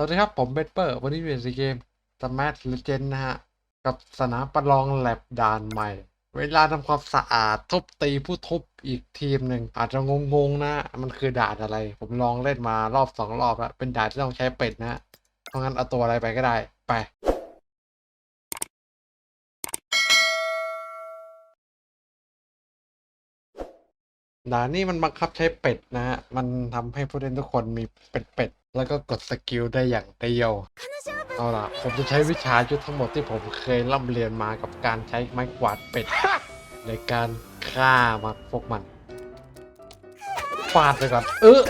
สวัสดีครับ ผมเบเปอร์ วันนี้อยู่ในเกม Smash Legend นะฮะ กับสนามประลองแลบด่านใหม่ เวลาทำความสะอาดทุบตีผู้ทุบอีกทีมหนึ่ง อาจจะงงๆนะ มันคือด่านอะไร ผมลองเล่นมารอบสองรอบแล้ว เป็นด่านที่ต้องใช้เป็ดนะเพราะงั้นเอาตัวอะไรไปก็ได้ ไปด่านนี้มันบังคับใช้เป็ดนะฮะ มันทำให้ผู้เล่นทุกคนมีเป็ดเป็ด แล้วก็กดสกิลได้อย่างเดียว เอาล่ะ ผมจะใช้วิชายุทธทั้งหมดที่ผมเคยร่ำเรียนมากับการใช้ไม้กวาดเป็ด ในการฆ่ามันพวกมันฟาดไปก่อน เออ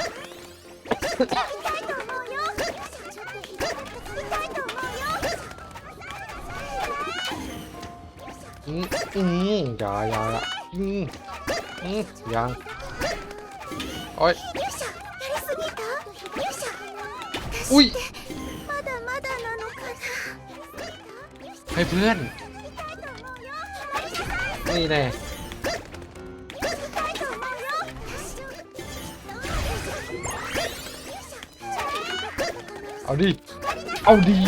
อืมอืมอย่าอย่าอย่าอืมอืมยังโอ้ย อุ้ยให้เพื่อน นี่แน่เอาดิ เอาดี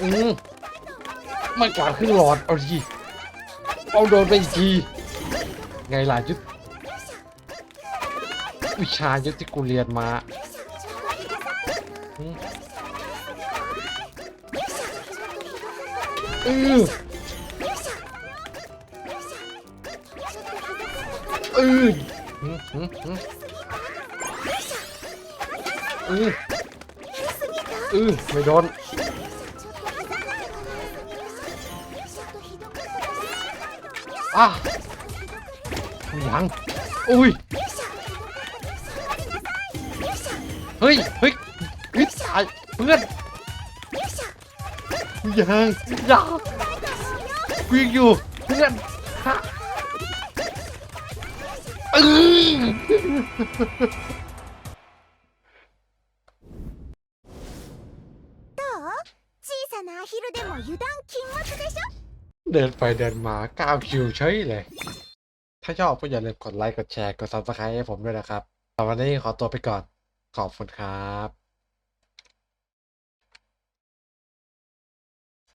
อืมไม่กวาดขึ้นหลอด เอาดี เอาโดนไปอีกที ไงล่ะยุทธวิชายุทธที่กูเรียนมา อือืออืออืออืออือไม่โดนอะยังอุ้ย เฮ้ย เฮ้ยายเพื่อนยังยังวิ่งอยู่เพื่อนฮะเออเดินไปเดินมาก้าวคิวเฉยเลย ถ้าชอบก็อย่าลืมกดไลค์ กดแชร์ กดซับสไครต์ให้ผมด้วยนะครับแต่วันนี้ขอตัวไปก่อน ขอบคุณครับ